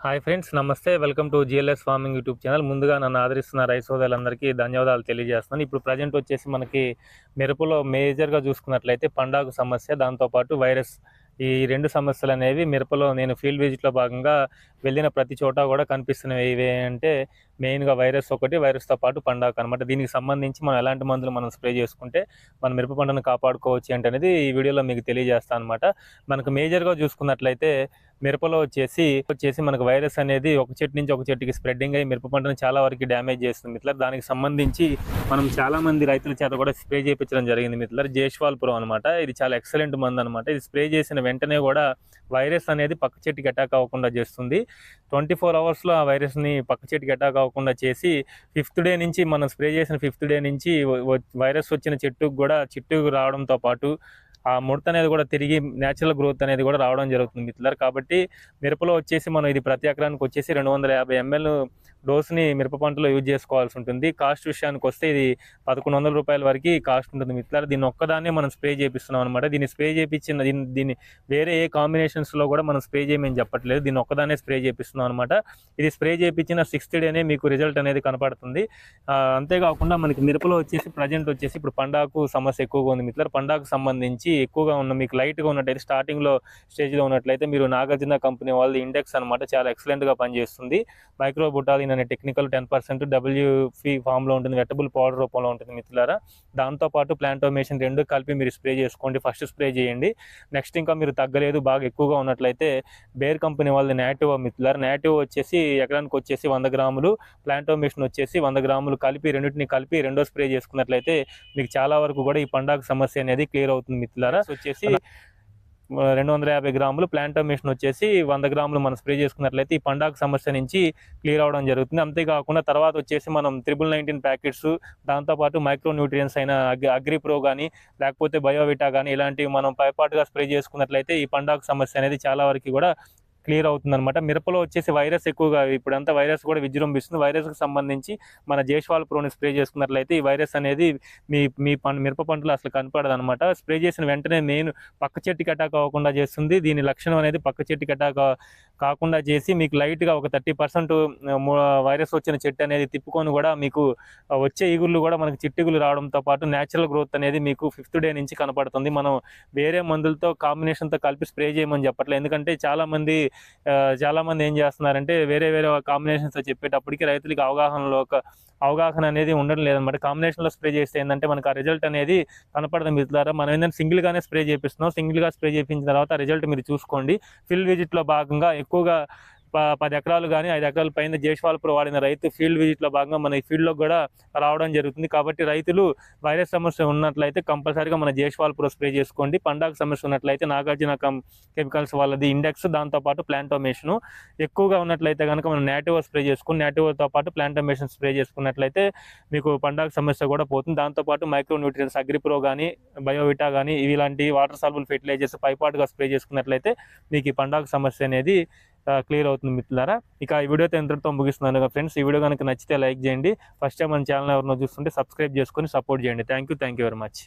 Hi friends నమస్తే. Welcome to GLS farming YouTube channel. ముందుగా నన్ను ఆదరిస్తున్న రైతు సోదరులందరికీ ధన్యవాదాలు తెలియజేస్తున్నాను. ఇప్పుడు ప్రజెంట్ వచ్చేసి మనకి మిరపలో మేజర్గా చూసుకున్నట్లయితే పండాగు సమస్య దాంతోపాటు వైరస్. ఈ రెండు సమస్యలు అనేవి మిరపలో నేను ఫీల్డ్ విజిట్లో భాగంగా వెళ్ళిన ప్రతి చోట కూడా కనిపిస్తున్నవి. ఇవే అంటే మెయిన్గా వైరస్ ఒకటి వైరస్తో పాటు పండాకు అనమాట దీనికి సంబంధించి మనం ఎలాంటి మందులు మనం స్ప్రే చేసుకుంటే మన మిరప పంటను కాపాడుకోవచ్చు అంటే అనేది ఈ వీడియోలో మీకు తెలియజేస్తాను అనమాట మనకు మేజర్గా చూసుకున్నట్లయితే మిరపలో వచ్చేసి వచ్చేసి మనకు వైరస్ అనేది ఒక చెట్టు నుంచి ఒక చెట్టుకి స్ప్రెడ్డింగ్ అయ్యి మిరప పంటను చాలా వరకు డ్యామేజ్ చేస్తుంది మిత్రులు దానికి సంబంధించి మనం చాలా మంది రైతుల చేత కూడా స్ప్రే చేయించడం జరిగింది మిత్రులు జేష్వాల్ ప్రో అనమాట ఇది చాలా ఎక్సలెంట్ మందు అనమాట ఇది స్ప్రే చేసిన వెంటనే కూడా వైరస్ అనేది పక్క చెట్టుకి అటాక్ అవ్వకుండా చేస్తుంది. ట్వంటీ ఫోర్ అవర్స్లో ఆ వైరస్ని పక్క చెట్టుకి అటాక్ అవ్వకుండా చేసి ఫిఫ్త్ డే నుంచి మనం స్ప్రే చేసిన ఫిఫ్త్ డే నుంచి వ- వైరస్ వచ్చిన చెట్టుకు కూడా చెట్టుకు రావడంతో పాటు ఆ ముడత అనేది కూడా తిరిగి న్యాచురల్ గ్రోత్ అనేది కూడా రావడం జరుగుతుంది మిత్రులారు. కాబట్టి మిరపలో వచ్చేసి మనం ఇది ప్రతి ఎకరానికి వచ్చేసి రెండు వందల యాభై ఎంఎల్ డోస్ని మిరప పంటలో యూజ్ చేసుకోవాల్సి ఉంటుంది కాస్ట్ విషయానికి వస్తే ఇది పదకొండు వందల రూపాయల వరకు కాస్ట్ ఉంటుంది మిత్రులారా. దీన్ని ఒక్కదాన్నే మనం స్ప్రే చేపిస్తున్నాం అనమాట దీన్ని స్ప్రే చేపించిన దీన్ని దీన్ని వేరే ఏ కాంబినేషన్స్లో కూడా మనం స్ప్రే చేయమని చెప్పట్లేదు. దీన్ని ఒక్కదాన్నే స్ప్రే చేపిస్తున్నాం అనమాట ఇది స్ప్రే చేపించిన సిక్స్త్ డేనే మీకు రిజల్ట్ అనేది కనపడుతుంది. అంతేకాకుండా మనకి మిరపలో వచ్చేసి ప్రజెంట్ వచ్చేసి ఇప్పుడు పండాకు సమస్య ఎక్కువగా ఉంది మిత్రులారు. పండాకు సంబంధించి ఎక్కువగా ఉన్న మీకు లైట్గా ఉన్నట్టయితే స్టార్టింగ్లో స్టేజ్లో ఉన్నట్లయితే మీరు నాగార్జున కంపెనీ వాళ్ళది ఇండెక్స్ అనమాట చాలా ఎక్సలెంట్గా పనిచేస్తుంది. మైక్రో బుటాలిన్ అనే టెక్నికల్ టెన్ పర్సెంట్ డబ్ల్యూఫీ ఫామ్లో ఉంటుంది వెటబుల్ పౌడర్ రూపంలో ఉంటుంది మిత్రులారా. దాంతోపాటు ప్లాంటోమేషన్ రెండు కలిపి మీరు స్ప్రే చేసుకోండి. ఫస్ట్ స్ప్రే చేయండి. నెక్స్ట్ ఇంకా మీరు తగ్గలేదు బాగా ఎక్కువగా ఉన్నట్లయితే బేర్ కంపెనీ వాళ్ళది నేటివ్ మిత్రులారు. నేటివ్ వచ్చేసి ఎకరానికి వచ్చేసి వంద గ్రాములు ప్లాంటోమేషన్ వచ్చేసి వంద గ్రాములు కలిపి రెండింటిని కలిపి రెండో స్ప్రే చేసుకున్నట్లయితే మీకు చాలా వరకు కూడా ఈ పండాకు సమస్య అనేది క్లియర్ అవుతుంది మిత్రులారా. వచ్చేసి రెండు వందల యాభై గ్రాములు ప్లాంటోమేషన్ వచ్చేసి వంద గ్రాములు మనం స్ప్రే చేసుకున్నట్లయితే ఈ పండాకు సమస్య నుంచి క్లియర్ అవడం జరుగుతుంది. అంతేకాకుండా తర్వాత వచ్చేసి మనం త్రిబుల్ నైన్టీన్ ప్యాకెట్స్ దాంతోపాటు మైక్రో న్యూట్రియన్స్ అయిన అగ్రి ప్రో కానీ లేకపోతే బయోవిటా కానీ ఇలాంటివి మనం పైపాటుగా స్ప్రే చేసుకున్నట్లయితే ఈ పండాకు సమస్య అనేది చాలా వరకు కూడా క్లియర్ అవుతుంది అనమాట మిరపలో వచ్చేసి వైరస్ ఎక్కువగా ఇప్పుడంతా వైరస్ కూడా విజృంభిస్తుంది. వైరస్కి సంబంధించి మన జేష్వాల్ ప్రోని స్ప్రే చేసుకున్నట్లయితే ఈ వైరస్ అనేది మీ మీ పంట మిరప పంటలో అసలు కనపడదనమాట స్ప్రే చేసిన వెంటనే నేను పక్క చెట్టుకి అటాక్ అవ్వకుండా చేస్తుంది. దీని లక్షణం అనేది పక్క చెట్టుకి అటాక్ కాకుండా చేసి మీకు లైట్గా ఒక థర్టీ పర్సెంట్ వైరస్ వచ్చిన చెట్టు అనేది తిప్పుకొని కూడా మీకు వచ్చే ఈగుళ్ళు కూడా మనకి చిట్టిగులు రావడంతో పాటు న్యాచురల్ గ్రోత్ అనేది మీకు ఫిఫ్త్ డే నుంచి కనపడుతుంది. మనం వేరే మందులతో కాంబినేషన్తో కలిపి స్ప్రే చేయమని చెప్పట్లేదు. ఎందుకంటే చాలామంది చాలామంది ఏం చేస్తున్నారంటే వేరే వేరే కాంబినేషన్స్తో చెప్పేటప్పటికి రైతులకి అవగాహనలో ఒక అవగాహన అనేది ఉండడం లేదన్నమాట కాంబినేషన్లో స్ప్రే చేస్తే ఏంటంటే మనకు ఆ రిజల్ట్ అనేది కనపడదు మిత్రులారా మనం ఏంటంటే సింగిల్గానే స్ప్రే చేపిస్తున్నాం. సింగిల్గా స్ప్రే చేయించిన తర్వాత రిజల్ట్ మీరు చూసుకోండి. ఫీల్డ్ విజిట్లో భాగంగా ఎక్కువగా ప- పది ఎకరాలు కానీ ఐదు ఎకరాల పైన జేష్వాల్ వాడిన రైతు ఫీల్డ్ విజిట్లో భాగంగా మన ఈ ఫీల్డ్లో కూడా రావడం జరుగుతుంది. కాబట్టి రైతులు వైరస్ సమస్య ఉన్నట్లయితే కంపల్సరీగా మన జేష్వాల్ స్ప్రే చేసుకోండి. పండాకు సమస్య ఉన్నట్లయితే నాగార్జున కం కెమికల్స్ వాళ్ళది ఇండెక్స్ దాంతోపాటు ప్లాంటోమేషన్. ఎక్కువగా ఉన్నట్లయితే కనుక మనం నేటివ్ స్ప్రే చేసుకుని నేటివ్తో పాటు ప్లాంటోమేషన్ స్ప్రే చేసుకున్నట్లయితే మీకు పండాకు సమస్య కూడా పోతుంది. దాంతోపాటు మైక్రో న్యూట్రియన్స్ అగ్రిప్రో కానీ బయోవిటా కానీ ఇలాంటి వాటర్ సాల్బుల్ ఫెర్టిలైజర్స్ పైపాటుగా స్ప్రే చేసుకున్నట్లయితే మీకు ఈ పండాకు సమస్య అనేది క్లియర్ అవుతుంది మిత్రులారా. ఇక ఈ వీడియోతో ఎంతటితో ముగిస్తున్నాను ఫ్రెండ్స్. ఈ వీడియో కనుక నచ్చితే లైక్ చేయండి. ఫస్ట్ టైం మన ఛానల్ ఎవరినో చూస్తుంటే సబ్స్క్రైబ్ చేసుకొని సపోర్ట్ చేయండి. Thank you thank you very much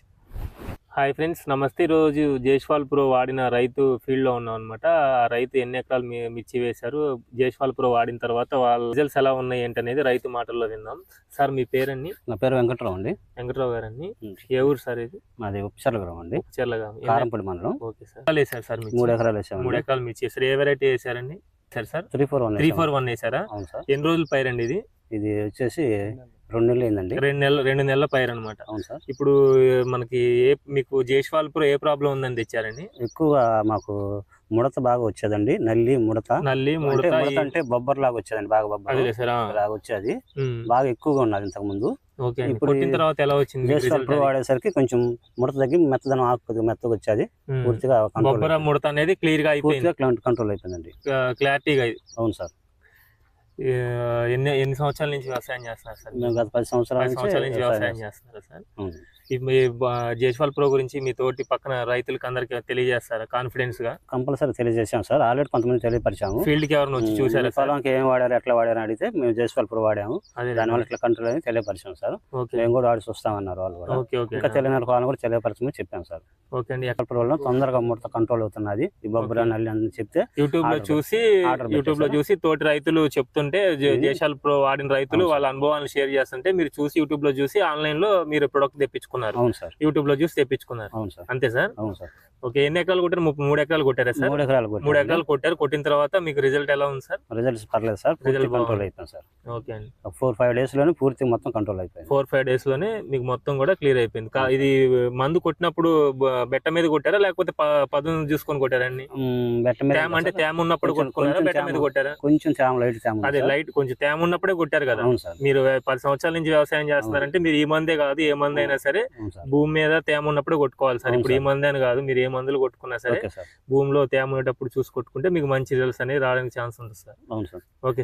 hi friends నమస్తే. ఈరోజు జైష్వాల్ ప్రో వాడిన రైతు ఫీల్డ్లో ఉన్నాం అనమాట ఆ రైతు ఎన్ని ఎకరాలు మిర్చి వేశారు? జైష్వాల్ ప్రో వాడిన తర్వాత వాళ్ళ రిజల్ట్స్ ఎలా ఉన్నాయి ఏంటనేది రైతు మాటల్లో విన్నాం సార్ మీ పేరండి? నా పేరు వెంకట్రావు అండి. వెంకట్రావు గారండి. ఉం. ఏ ఊరు సార్ ఇది? మాది ఉపచర్లగ్రామం అండి. చెర్లగా కారంపొడి మండలం. Okay sir. వేశారు సార్ మిర్చి? మూడు ఎకరాలు మూడు వేసామండి ఎకరాలు మిర్చి వేశారు. ఏ వెరైటీ వేశారండి? Sir sir three four one three four one వేశారా అవును సార్. ఎన్ని రోజుల పైరండి ఇది? ఇది వచ్చేసి రెండు నెలలు అయిందండి రెండు నెలలు రెండు నెలల పైరు అనమాట అవును సార్. ఇప్పుడు మనకి ఏ మీకు జైష్వాల్పూర్ ఏ ప్రాబ్లం ఉందని తెచ్చారండి? ఎక్కువగా మాకు ముడత బాగా వచ్చేదండి. నల్లి ముడత. నల్లి ముడత ముడత అంటే బొబ్బర్ లాగా వచ్చేదండి బాగా బొబ్బర్. లాగా వచ్చేది. బాగా ఎక్కువగా ఉన్నది ఇంతకు ముందు. ఇప్పుడు తర్వాత ఎలా వచ్చింది మీకు జేస్వాల్ result ప్రో అది? వాడేసరికి కొంచెం ముడత తగ్గి మెత్తదనం ఆకు మెత్తగా వచ్చేది. పూర్తిగా ముడత అనేది క్లియర్గా అయిపోయింది. కంట్రోల్ అయిపోయిందండి. క్లారిటీగా అవును సార్. ఎన్ని ఎన్ని సంవత్సరాల నుంచి వ్యవసాయం చేస్తున్నారు సార్? మేము గత పది సంవత్సరాల సంవత్సరాల నుంచి వ్యవసాయం చేస్తున్నారు సార్. మీ జైస్వాల్ ప్రో గురించి మీ తోటి పక్కన రైతులకు అందరికి తెలియజేస్తారా కాన్ఫిడెన్స్గా? కంపల్సరీ తెలియజేసాం సార్. ఆల్రెడీ కొంతమంది తెలియపరిచాము. ఫీల్డ్కి ఎవరిని వచ్చి చూసారా సార్? పొలంకి ఏం వాడారు ఎట్లా వాడారు అడిగితే మేము జేస్వాల్పూర్ వాడాము. అదే దానివల్ల ఇట్లా కంట్రోల్ అని తెలియపరిచాం సార్. ఓకే. మేము కూడా వాడి చూస్తామన్నారు వాళ్ళు కూడా. Okay okay. ఇంకా తెలియని వాళ్ళని కూడా తెలియపరచమని చెప్పాం సార్. ఓకే అండి. జేస్వాల్పూర్ వల్ల తొందరగా ముడత కంట్రోల్ అవుతున్నది. ఈ బొబ్బర. నల్లి అని చెప్తే యూట్యూబ్లో చూసి యూట్యూబ్లో? చూసి తోటి రైతులు చెప్తుంటే జే-. జైశాల్ ప్రో వాడిన రైతులు వాళ్ళ అనుభవాలను షేర్ చేస్తుంటే మీరు చూసి యూట్యూబ్లో చూసి ఆన్లైన్లో మీరు ప్రొడక్ట్ తెప్పించుకున్నారు. అవును సార్. యూట్యూబ్లో చూసి తెప్పించుకున్నారు. అవును సార్. అంతే సార్? అవును సార్. ఓకే ఎన్ని ఎకరాలు కొట్టారు? మూడు ఎకరాలు కొట్టారా సార్? మూడు ఎకరాలు మూడు. ఎకరాలు కొట్టారు. కొట్టిన తర్వాత మీకు రిజల్ట్ ఎలా ఉంది సార్? రిజల్ట్స్ పర్లేదు సార్. Result control. అయిపోయింది సార్. ఓకే అండి. ఫోర్ ఫైవ్ డేస్లోనే పూర్తి మొత్తం కంట్రోల్ అయిపోయింది. ఫోర్ ఫైవ్ డేస్లోనే మీకు మొత్తం కూడా క్లియర్ అయిపోయింది. ఇది మందు కొట్టినప్పుడు బెట్ట మీద కొట్టారా? లేకపోతే పదును చూసుకొని కొట్టారండి బెట్ట మీద తేమ అంటే తేమ ఉన్నప్పుడు కొట్టుకున్నారా? బెట్ట మీద. కొట్టారా? కొంచెం తేమ లైట్ తేమ అదే. లైట్ కొంచెం తేమ ఉన్నప్పుడే కొట్టారు కదా. మీరు పది సంవత్సరాల నుంచి వ్యవసాయం చేస్తున్నారంటే మీరు ఈ మందే కాదు ఏ మందు అయినా సరే అవును. సార్ భూమి మీద తేమ ఉన్నప్పుడే కొట్టుకోవాలి సార్. ఇప్పుడు సార్. మందే అని కాదు మీరు ఏ మందులు కొట్టుకున్నా సరే భూమిలో తేమ ఉండేటప్పుడు చూసి కొట్టుకుంటే మీకు మంచి రిజల్ట్స్ అనేవి రావడానికి ఛాన్స్ ఉంటుంది సార్. ఓకే